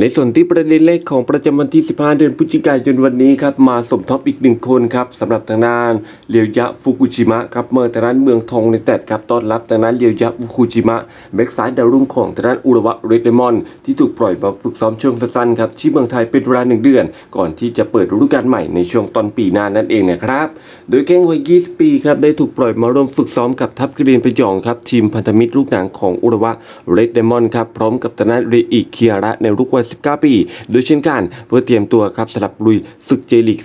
ในส่วนที่ประเด็นเลขของประจำวันที่ 15 เดือนพฤศจิกายนวันนี้ครับมาสมทบอีกหนึ่งคนครับสำหรับทางด้านเรียวยะฟุกุชิมะครับเมื่อทางด้านเมืองทองในแต่ครับต้อนรับทางด้านเรียวยะฟุกุชิมะแบ็กซ้ายดาวรุ่งของทางด้านอุระวะเรดเดมอน ที่ถูกปล่อยมาฝึกซ้อมช่วงสั้นๆครับที่เมืองไทยเป็นเวลาหนึ่งเดือน ก่อนที่จะเปิดฤดูกาลใหม่ในช่วงต้นปีหน้านั่นเองนะครับ โดยแข้งวัย 20 ปีครับได้ถูกปล่อยมาร่วมฝึกซ้อมกับทัพกรีนพยองครับทีมพันธมิตรลูกหนังของอุระวะเรดเดมอนครับพร้อมกับทางด้านเรอิคิอาระในรุ่นวัย 19 ปี โดยเช่นกัน เพื่อเตรียมตัวครับสำหรับลุยศึกเจลีก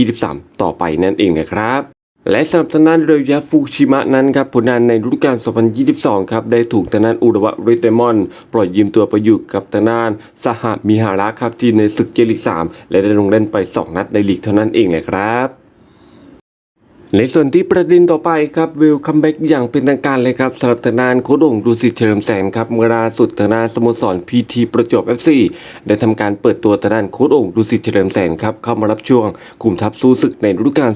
2023 ต่อไปนั่นเองนะครับและสำหรับทางด้านเรือยะฟุชิมะนั้นครับผลงานในฤดูกาล 2022 ครับได้ถูกทางด้านอุระวะเรดเดมอน ปล่อยยืมตัวไปอยู่กับทางด้านสหมิฮาระครับที่ในศึกเจลีก3 และได้ลงเล่นไป 2 นัดในลีกเท่านั้นเองเลยครับ ในส่วนที่ประเด็นต่อไปครับวิลคัมแบ็กอย่างเป็นทางการเลยครับสำหรับทางด้านโค้ดโด่งดูสิเฉลิมแสนครับเมื่อล่าสุดทางด้านสโมสรพีทีประจวบ FC ได้ทำการเปิดตัวทางด้านโค้ดโด่งดูสิเฉลิมแสนครับเข้ามารับช่วงกลุ่มทัพสู้ศึกในฤดูกาล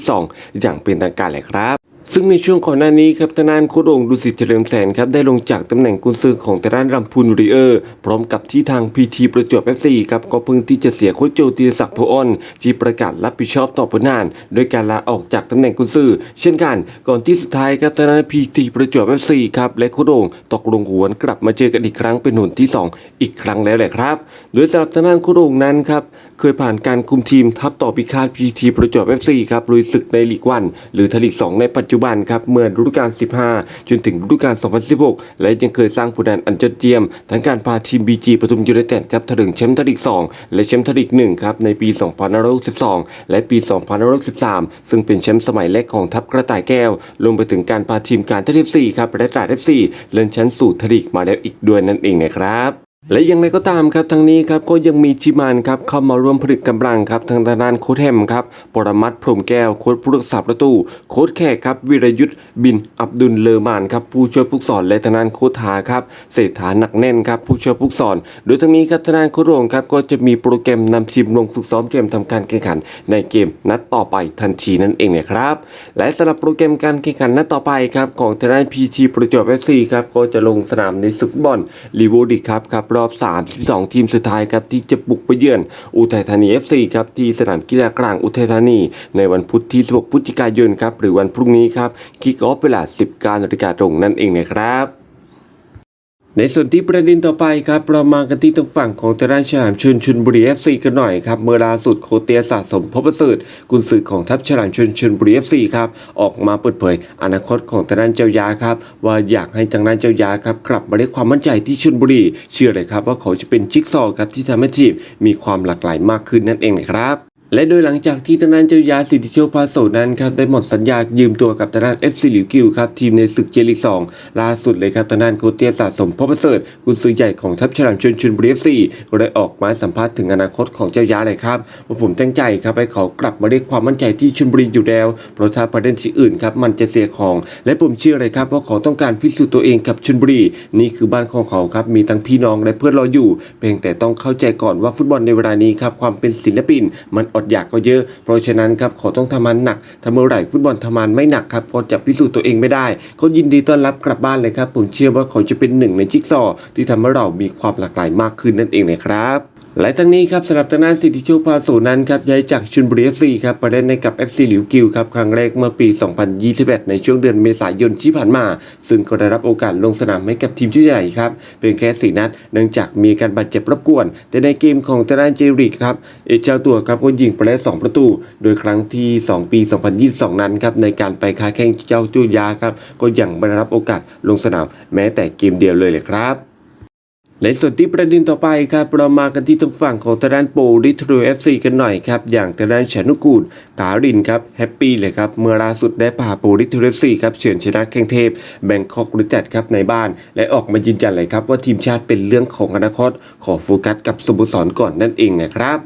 2022 อย่างเป็นทางการเลยครับ ซึ่งในช่วงก่อนหน้านี้ครับทางด้านโคดองดุสิตเฉลิมแสนครับได้ลงจากตำแหน่งกุนซือของทางด้านรำพูนรีเออร์ พร้อมกับที่ทางพีทีประจวบเอฟซีครับก็เพิ่งที่จะเสียโคชโจตีศักดิ์โพออนที่ประกาศรับผิดชอบต่อผลงานโดยการลาออกจากตำแหน่งกุนซือเช่นกัน ก่อนที่สุดท้ายครับทางด้านพีทีประจวบเอฟซีครับและโคดองตกลงหวนกลับมาเจอกันอีกครั้งเป็นหนที่สองอีกครั้งแล้วแหละครับ โดยสำหรับทางด้านโคดองนั้นครับเคยผ่านการคุมทีมทัพต่อพิฆาตพีทีประจวบเอฟซีครับลุยศึกในลีกวันหรือทลีก2ในปัจจุบันครับเมื่อฤดูกาล 15 จนถึงฤดูกาล 2016 และยังเคยสร้างผลงานอันยอดเยี่ยม ทั้งการพาทีมบีจีปทุมยูไนเต็ดครับถึงแชมป์ทลีก2 และแชมป์ทลีก1 ครับในปี 2562 และปี 2563 ซึ่งเป็นแชมป์สมัยแรกของทัพกระต่ายแก้วรวมไปถึงการพาทีมการทัพเอฟซีครับและตราดเอฟซีเลื่อนชั้นสู่ทลีกมาแล้วอีกด้วยนั่นเองนะครับ และยังไงก็ตามครับทั้งนี้ครับก็ยังมีจิมานครับเข้ามาร่วมผลิตกำลังครับทางด้านโค้ชแฮมครับปรมัตพรหมแก้วโค้ชผู้รักษาประตูโค้ชแขกครับวิรยุทธ์บินอับดุลเลอร์มานครับผู้ช่วยผู้สอนและทางด้านโค้ชทาครับเศรษฐาหนักแน่นครับผู้ช่วยผู้สอน โดยทั้งนี้ครับทางด้านโค้ชโรงครับก็จะมีโปรแกรมนำทีมลงฝึกซ้อมเตรียมทำการแข่งขัน ในเกมนัดต่อไปทันทีนั่นเองนะครับและสำหรับโปรแกรมการแข่งขันนัดต่อไปครับของทางด้านพีทีประจวบเอฟซีครับก็จะลงสนามในศึกบอลลีโวดิครับครับรอบ 32 ทีมสุดท้ายครับที่จะบุกไปเยือนอุทัยธานี FC ครับที่สนามกีฬากลางอุทัยธานี ในวันพุธที่ 16 พฤศจิกายนครับหรือวันพรุ่งนี้ครับคิกออฟเวลา 19นาฬิกาตรงนั่นเองนะครับ ในส่วนที่ประเด็นต่อไปครับเรามากันที่ทางฝั่งของทางด้านฉลามชนชนบุรี FC กันหน่อยครับเมื่อล่าสุดโคเตียสะสมพบประเสริฐกุนซือของทัพฉลามชนชนบุรี FC ครับออกมาเปิดเผย อนาคตของทางด้านเจ้ายาครับว่าอยากให้ทางด้านเจ้ายาครับกลับมาได้ความมั่นใจที่ชนบุรีเชื่อเลยครับว่าเขาจะเป็นจิ๊กซอว์ครับที่ทำให้ทีมมีความหลากหลายมากขึ้นนั่นเองนะครับ และโดยหลังจากที่ทางด้านเจ้ายาสิทธิโชคพาโสนั้นครับได้หมดสัญญายืมตัวกับทางด้าน FC หลิวกิวครับทีมในศึกเจลีก2ล่าสุดเลยครับทางด้านโคเตียสะสมพบประเสริฐกุนซือใหญ่ของทัพฉลามชนชุนบุรี FC ก็ได้ออกมาสัมภาษณ์ถึงอนาคตของเจ้ายาเลยครับว่าผมตั้งใจครับให้เขากลับมาได้ความมั่นใจที่ชุนบุรีอยู่แล้วเพราะถ้าประเด็นที่อื่นครับมันจะเสียของ และผมเชื่อเลยครับว่าเขาต้องการพิสูจน์ตัวเองกับชุนบุรีนี่คือบ้านของเขาครับมีทั้งพี่น้องและเพื่อนรออยู่ เพียงแต่ต้องเข้าใจก่อนว่าฟุตบอลในเวลานี้ครับความเป็นศิลปินมันอดอยากก็เยอะ เพราะฉะนั้นครับเขาต้องทำงานหนักทำเมื่อไหร่ฟุตบอลทำงานไม่หนักครับก็จะพิสูจน์ตัวเองไม่ได้เขายินดีต้อนรับกลับบ้านเลยครับผมเชื่อว่าเขาจะเป็นหนึ่งในจิ๊กซอว์ที่ทำให้เรามีความหลากหลายมากขึ้นนั่นเองนะครับ และทั้งนี้ครับสำหรับทางด้านสิทธิโชคพาโสนั้นครับย้ายจากชุนบุรี FC ครับไปเล่นในกับ FC หลิวกิวครับครั้งแรกเมื่อปี 2021 ในช่วงเดือนเมษายนที่ผ่านมา ซึ่งก็ได้รับโอกาสลงสนามให้กับทีมชุดใหญ่ครับเป็นแค่สี่นัด เนื่องจากมีการบาดเจ็บรบกวน แต่ในเกมของทางด้านเจริกครับเอเจ้าตัวครับก็ยิงไปได้สองประตู โดยครั้งที่ 2 ปี 2022 นั้นครับในการไปค้าแข่งเจ้าจุยาครับก็ยังไม่ได้รับโอกาสลงสนามแม้แต่เกมเดียวเลยเลยครับ ในส่วนที่ประเด็นต่อไปครับเรามากันที่ทางฝั่งของทางด้านโปริทรูเอฟซีกันหน่อยครับอย่างทางด้านชนุกูลกาลินครับแฮปปี้เลยครับเมื่อล่าสุดได้พาโปริทรูเอฟซีครับเฉือนชนะแข่งเทพแบงคอกรุจัดครับในบ้าน และออกมายืนยันเลยครับว่าทีมชาติเป็นเรื่องของอนาคตขอโฟกัสกับสโมสรก่อนนั่นเองนะครับ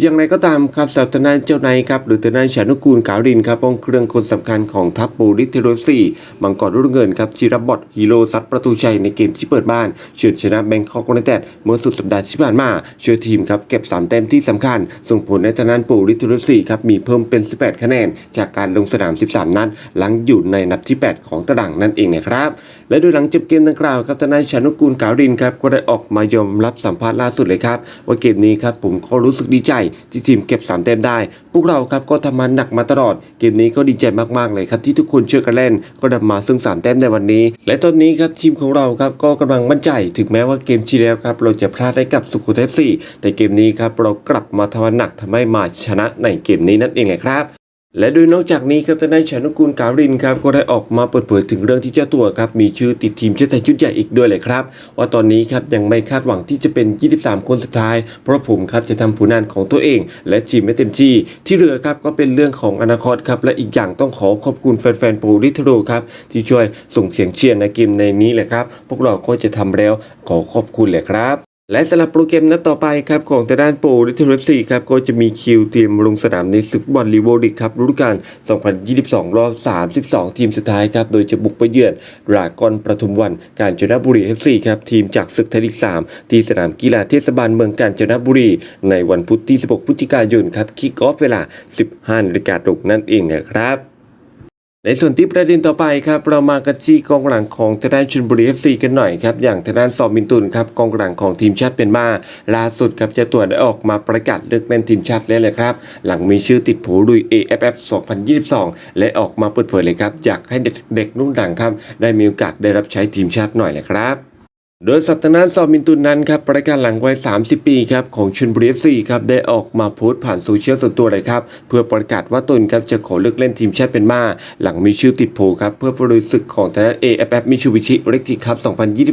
อย่างไรก็ตามครับสำหรับทางด้านเจ้านายครับหรือทางด้านชานุกูลกาลินครับป้องเครื่องคนสำคัญของทัพโปริทรูเอฟซีมังกรรุ่งเงินครับจิรับบอทฮีโร่ซัดประตูชัยในเกมที่เปิดบ้านเฉือนชนะแบงคอกโกเนเต็ดเมื่อสุดสัปดาห์ที่ผ่านมาช่วยทีมครับเก็บ3แต้มที่สำคัญ ส่งผลในทางด้านปูริทุรสีครับมีเพิ่มเป็น 18 คะแนน จากการลงสนาม 13 นัดหลังอยู่ในนัดที่ 8 ของตารางนั่นเองนะครับ และโดยหลังจบเกมดังกล่าวครับทนายชานุกูลกาวรินครับก็ได้ออกมายอมรับสัมภาษณ์ล่าสุดเลยครับว่าเกมนี้ครับผมก็รู้สึกดีใจที่ทีมเก็บ3แต้มได้ พวกเราครับก็ทำมันหนักมาตลอด เกมนี้ก็ดีใจมากๆเลยครับที่ทุกคนช่วยกันเล่นก็นำมาซึ่ง3แต้มในวันนี้ และตอนนี้ครับทีมของเราครับก็กำลังมั่นใจถึงแม้ว่าเกมที่แล้วครับเราจะพลาดได้กับสุโขทัย FC แต่เกมนี้ครับเรากลับมาทำมันหนักทำให้มาชนะในเกมนี้นั่นเองแหละครับ และโดยนอกจากนี้ครับทนายชานุกูลกาวรินครับก็ได้ออกมาเปิดเผยถึงเรื่องที่เจ้าตัวครับมีชื่อติดทีมชาติไทยชุดใหญ่อีกด้วยเลยครับว่าตอนนี้ครับยังไม่คาดหวังที่จะเป็น 23 คนสุดท้าย เพราะผมครับจะทำผลงานของตัวเอง และทีมไม่เต็มที่ ที่เหลือครับก็เป็นเรื่องของอนาคตครับและอีกอย่างต้องขอขอบคุณแฟนๆโปรลิทโรครับที่ช่วยส่งเสียงเชียร์ในเกมในนี้แหละครับพวกเราก็จะทำแล้วขอขอบคุณเลยครับ และสำหรับโปรแกรมนัดต่อไปครับของทางด้านโปรลิทเรซีครับก็จะมีคิวเตรียมลงสนามในศึกบอลลีโวดิกครับฤดูกาล 2022 รอบ 32 ทีมสุดท้ายครับโดยจะบุกไปเยือนรากอนประทุมวันกาญจนบุรี FC ครับทีมจากศึกไทยลีก 3 ที่สนามกีฬาเทศบาลเมืองกาญจนบุรี ในวันพุธที่ 16 พฤศจิกายนครับคิกออฟเวลา 15นาฬิกาตรงนั่นเองนะครับ ในส่วนที่ประเด็นต่อไปครับเรามากระจี้กองหลังของทางด้านชลบุรีเอฟซีกันหน่อยครับอย่างทางด้านซอมบินตุนครับกองหลังของทีมชาติเป็นมาล่าสุดครับเจะตัวได้ออกมาประกาศเลิกเล่นทีมชาติแล้วเลยครับ หลังมีชื่อติดผูลุย AFF 2022 และออกมาเปิดเผยเลยครับ อยากให้เด็กๆรุ่นหลังครับ ได้มีโอกาสได้รับใช้ทีมชาติหน่อยเลยครับ โดยสัปดาห์นั้นซอมินตุนนั้นครับประการหลังวัย 30 ปีครับของชนบุรีเอฟซีครับได้ออกมาโพสต์ผ่านโซเชียลส่วนตัวเลยครับเพื่อประกาศว่าตนครับจะขอเลิกเล่นทีมชาติเป็นมา หลังมีชื่อติดโผครับเพื่อประลุยศึกของทางด้าน AFF มิชูบิชิเรกติคัพ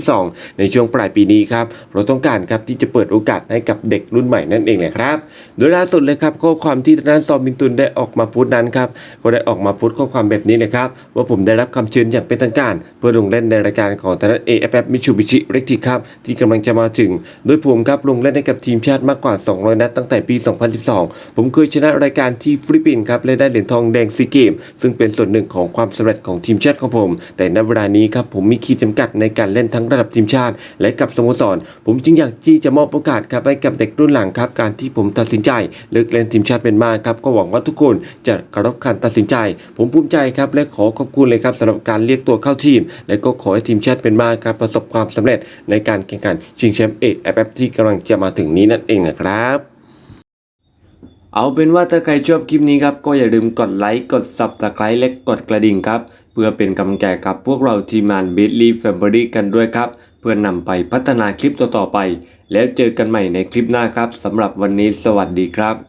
2022 ในช่วงปลายปีนี้ครับเราต้องการครับที่จะเปิดโอกาสให้กับเด็กรุ่นใหม่นั่นเองแหละครับโดยล่าสุดเลยครับข้อความที่ทางด้านซอมินตุนได้ออกมาโพสต์นั้นครับก็ได้ออกมาโพสต์ข้อความแบบนี้เลยครับว่าผมได้รับคำเชิญอย่างเป็นทางการ เพื่อลงเล่นในรายการของทางด้าน AFF มิชูบิชิเรกติคัพที่กำลังจะมาถึง โดยผมครับลงเล่นให้กับทีมชาติมากกว่า 200 นัดตั้งแต่ปี 2012 ผมเคยชนะรายการที่ฟิลิปปินส์ครับและได้เหรียญทองแดงซีเกม ซึ่งเป็นส่วนหนึ่งของความสำเร็จของทีมชาติของผม แต่ณเวลานี้ครับผมมีขีดจำกัดในการเล่นทั้งระดับทีมชาติ และกับสโมสร ผมจึงอยากที่จะมอบโอกาสครับให้กับเด็กรุ่นหลังครับการที่ผมตัดสินใจเลิกเล่นทีมชาติเป็นมาครับก็หวังว่าทุกคนจะเคารพการตัดสินใจ ผมภูมิใจครับและขอขอบคุณเลยครับสำหรับการเรียกตัวเข้าทีม และก็ขอให้ทีมชาติเป็นมาครับประสบความสำเร็จในการแข่งขันชิงแชมป์เอฟเอฟที่กำลังจะมาถึงนี้นั่นเองนะครับ เอาเป็นว่าถ้าใครชอบคลิปนี้ครับ ก็อย่าลืมกดไลค์กด subscribe และกดกระดิ่งครับ เพื่อเป็นกำลังใจกับพวกเราทีมงาน b i t l y Family กันด้วยครับ เพื่อนำไปพัฒนาคลิปต่อๆไป แล้วเจอกันใหม่ในคลิปหน้าครับสำหรับวันนี้สวัสดีครับ